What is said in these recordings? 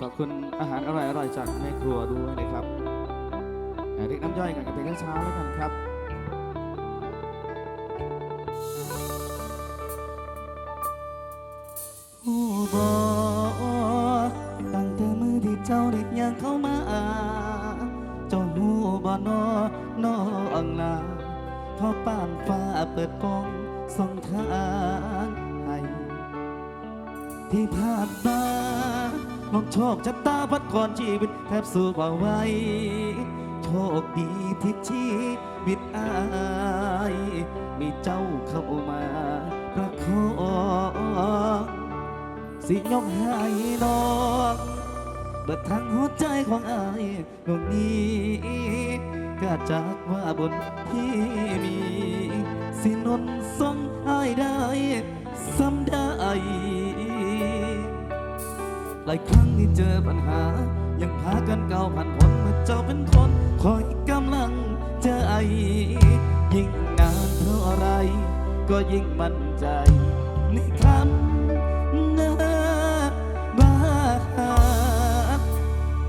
ขอบคุณอาหารอร่อยๆจากแม่ครัวด้วยนะครับอ่าเรียกน้ำย่อยกันกันเป็นช้าแล้วกันครับหูบอตั้งแต่มือที่เจ้าเด็กยังเข้ามาเจ้าหูบอนอน้องลาพอป่านฟ้าเปิดปองส่องทางให้ที่ผ่านมา ลองโชคชะตาพัดก่อนชีวิตแทบสู้บ่ไหวโชคดีที่ชีวิตอาย มีเจ้าเข้ามาประคองสิยกให้น้องเบิดทางหัวใจของอายดวงนี้ก็จากว่าบนที่มี สินนทรงให้ได้ หลายครั้งที่เจอปัญหา ยังพากันเก่าผ่านพ้นเมื่อเจ้าเป็นคนคอยกำลังใจยิ่งนานเท่าไร ก็ยิ่งมั่นใจในคำน้าบา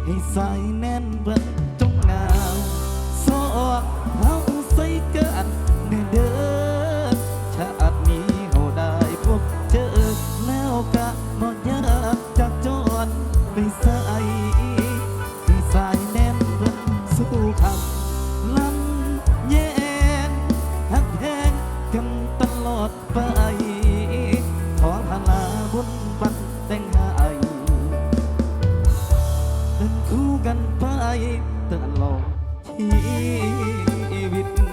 ให้ใส่แน่นเบิ่งจงหนาวสอก ตลอดชีวิต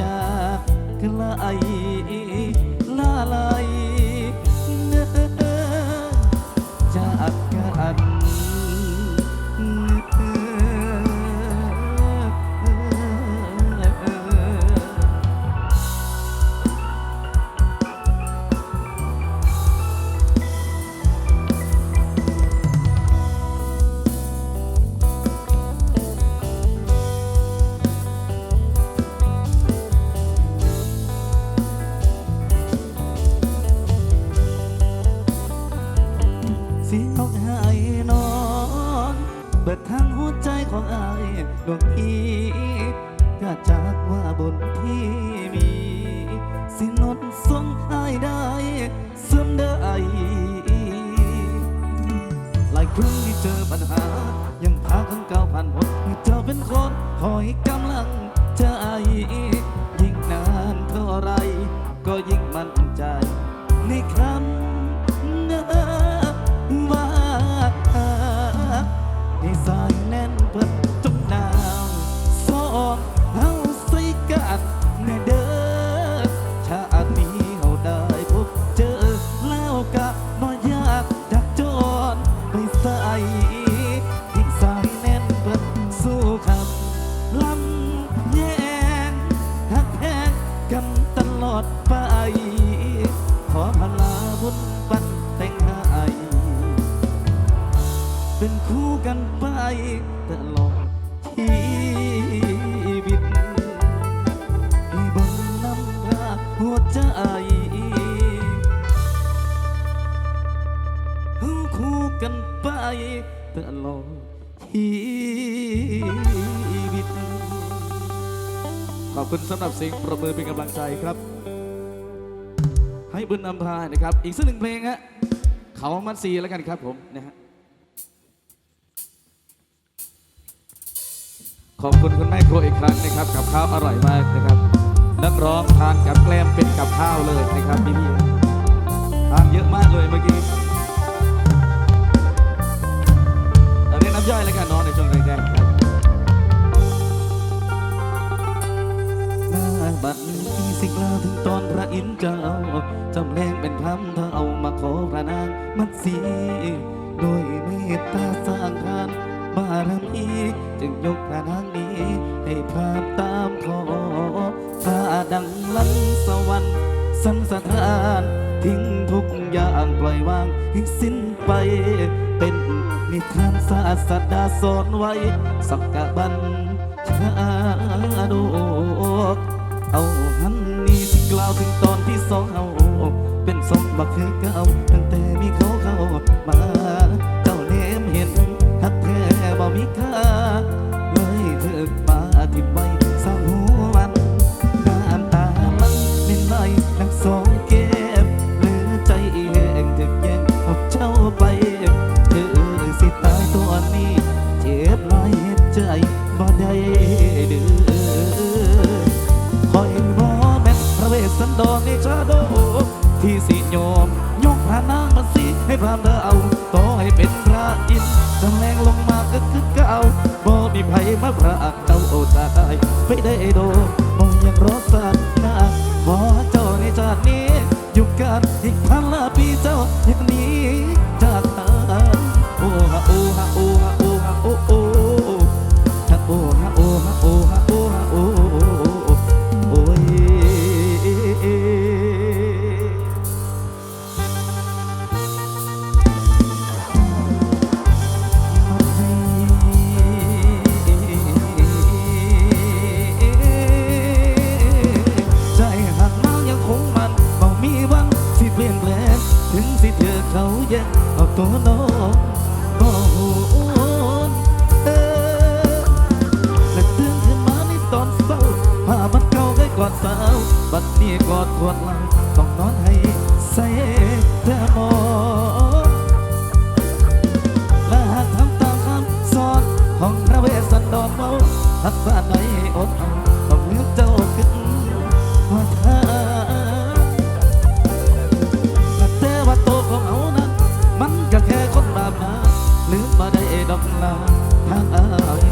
จ็บจากกลายำหรับเสียงประมือเป็นกำลังใจครับ ให้บุญนำพานะครับ อีกสักหนึ่งเพลงฮะเขามันซีแล้วกันครับผมนะฮะขอบคุณคุณแม่ครัวอีกครั้งนะครับ กับข้าวอร่อยมากนะครับ นักร้องทานกับแกล้มเป็นกับข้าวเลยนะครับพี่พี่ๆทานเยอะมากเลยเมื่อกี้เอาเรียกน้ำย่อยแล้วกันนาะในช่วงแรกๆ บัดนี้สิกล่าวถึงตอนพระอินทร์เจ้าจำแรงเป็นคำเธอเอามาขอพระนางมัดสีโดยเมตตาสร้างทานบารมีจึงยกพระนางนี้ ให้ภาพตามขอฟ้าดังลังสวรรค์สันสถานทิ้งทุกอย่างปล่อยวางให้สิ้นไปเป็นนิทานศาสดาสอนไว้ สักกะบันชาดก เอาหันนี้สิกล่าวถึงตอนที่สองเอาเป็นสองบักคือเก่าตั้งแต่มีเขา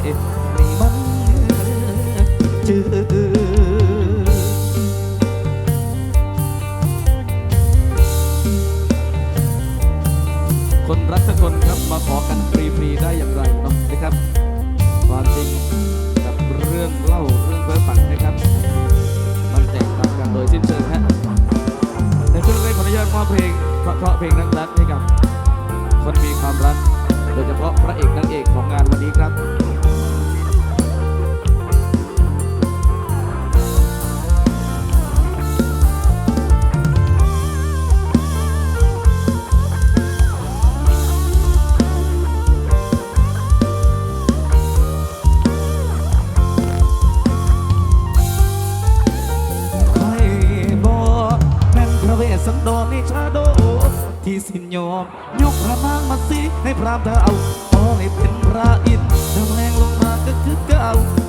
ายนี่มันจือ ที่สินยอมยกพระนางมาสิให้พรามเธอเอาขอให้เป็นพระอินทร์ดังแรงลงมาก็คือเก่า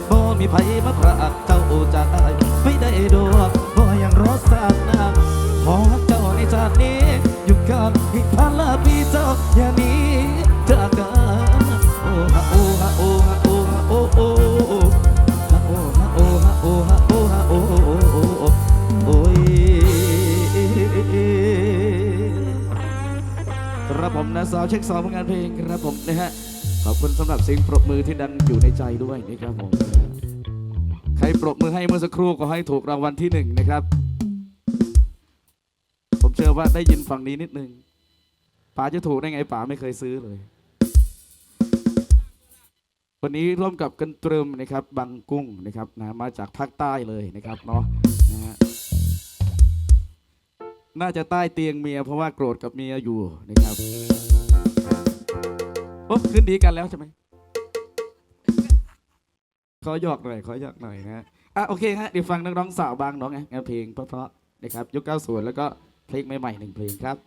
บ่มีไผมาพระอักเจ้าโอจากอายไม่ได้ดอกบ่ยังรอสาดน้ำขอเจ้าในชาตินี้อยู่กันอีกพันละปีเจ้าอย่าหนีะสาวเช็คสาวผลงานเพลงครับผมนะฮะขอบคุณสำหรับเสียงปรบมือที่ดังอยู่ในใจด้วยนะครับผมใครปรบมือให้เมื่อสักครู่ก็ให้ถูกรางวัลที่หนึ่งนะครับ ผมเชื่อว่าได้ยินฝั่งนี้นิดนึงป๋าจะถูกได้ไงป๋าไม่เคยซื้อเลย วันนี้ร่วมกับกันตรึมนะครับบางกุ้งนะครับนะมาจากภาคใต้เลยนะครับเนาะนะฮะน่าจะใต้เตียงเมียเพราะว่าโกรธกับเมียอยู่นะครับ โอ้คืนดีกันแล้วใช่ไหมขอหยอกหน่อยขอหยอกหน่อยนะฮะอะโอเคฮะเดี๋ยวฟังนักร้องสาวบางน้องไงงานเพลงเพราะๆนะครับยุค90แล้วก็เพลงใหม่ๆหนึ่งเพลงครับ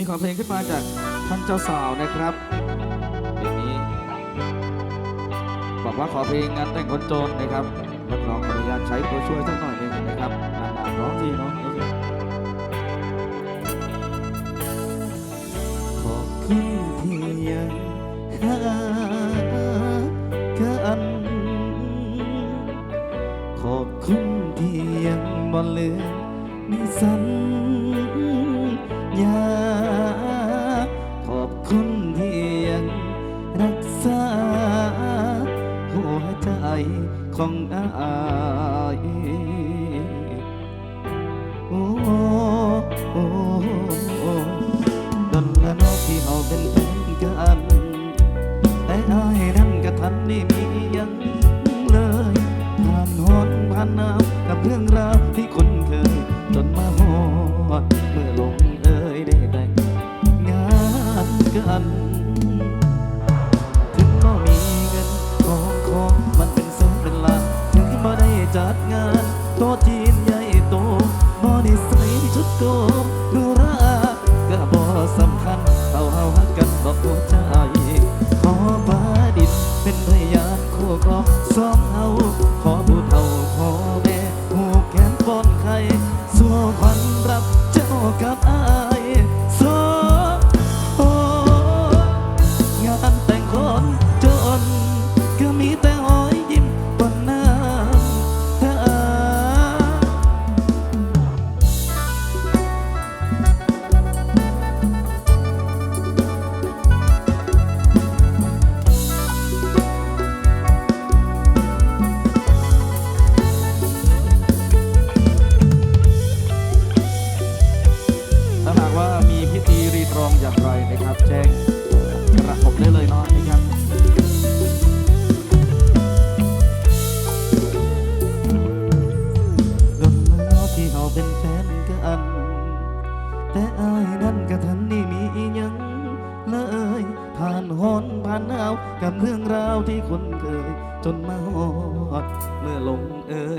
มีขอเพลงขึ้นมาจากท่านเจ้าสาวนะครับเพลงนี้ บอกว่าขอเพลงงานแต่งคนจรนะครับนักร้องขออนุญาตใช้ตัวช่วยสักหน่อยหนึงนะครับนานๆร้องทีเนาะขอบคุณที่ยังหากันขอบคุณที่ยังบ่ลืมในสัญ ขอ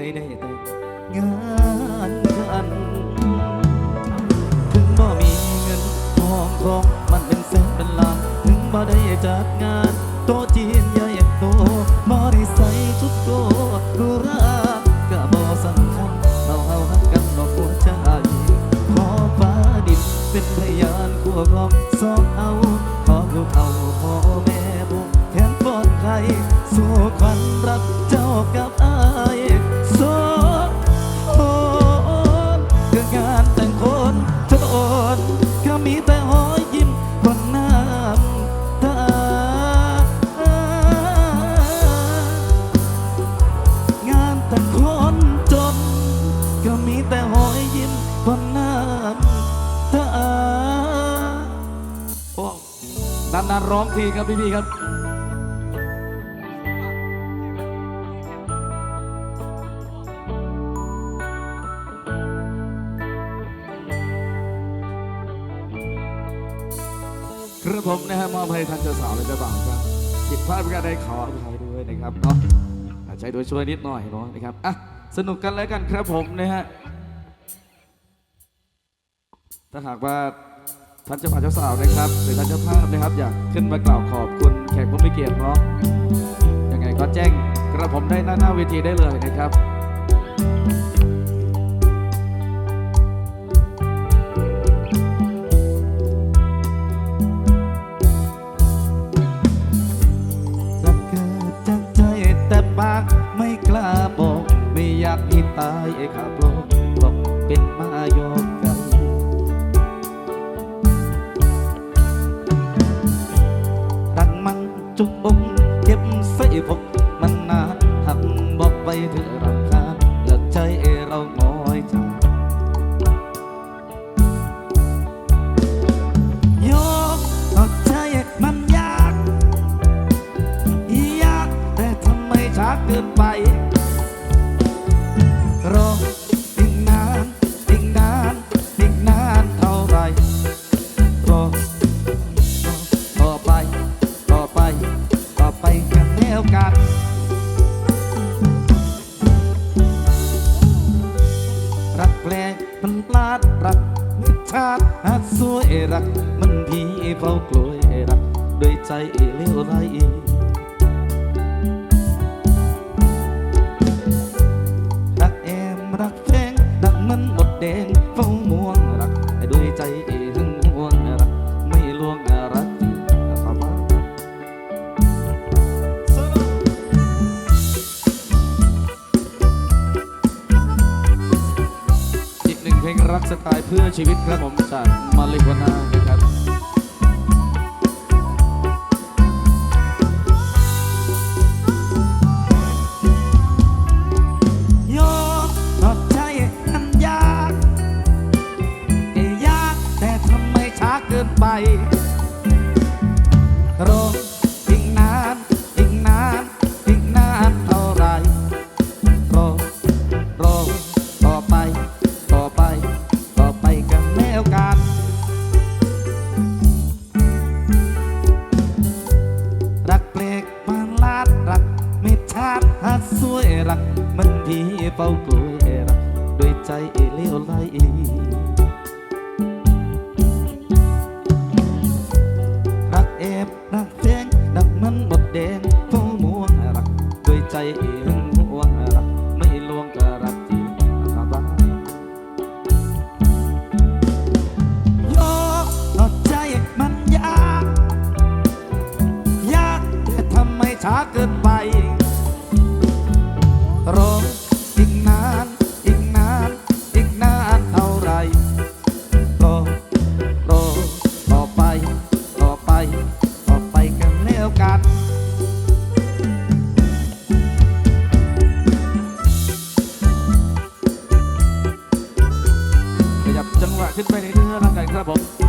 ยได้แต่งานกัน ถึงบ่มีเงินทองทองมันเป็นแสนเป็นล้าน ถึงบ่ได้จัดงานโตะจีน ครับพี่ๆครับครับผมนะฮะมอบให้ท่านเจ้าสาวและเจ้าบ่าวครับผิดพลาดประการใดขออภัยด้วยนะครับเนาะอาจใช้ตัวช่วยนิดหน่อยเนาะนะครับอะสนุกกันแล้วกันครับผมนะฮะถ้าหากว่า ท่านเจ้าบ่าวเจ้าสาวนะครับหรือท่านเจ้าภาพนะครับ อยากขึ้นมากล่าวขอบคุณแขกผู้มีเกียรติเนาะยังไงก็แจ้งกระผมได้หน้าหน้าเวทีได้เลยนะครับรักเกิดจากใจแต่ปากไม่กล้าบอกไม่อยากให้ตายไอ้ขาโปล ขึ้นไปเรื่อยๆานั้นกันครับผม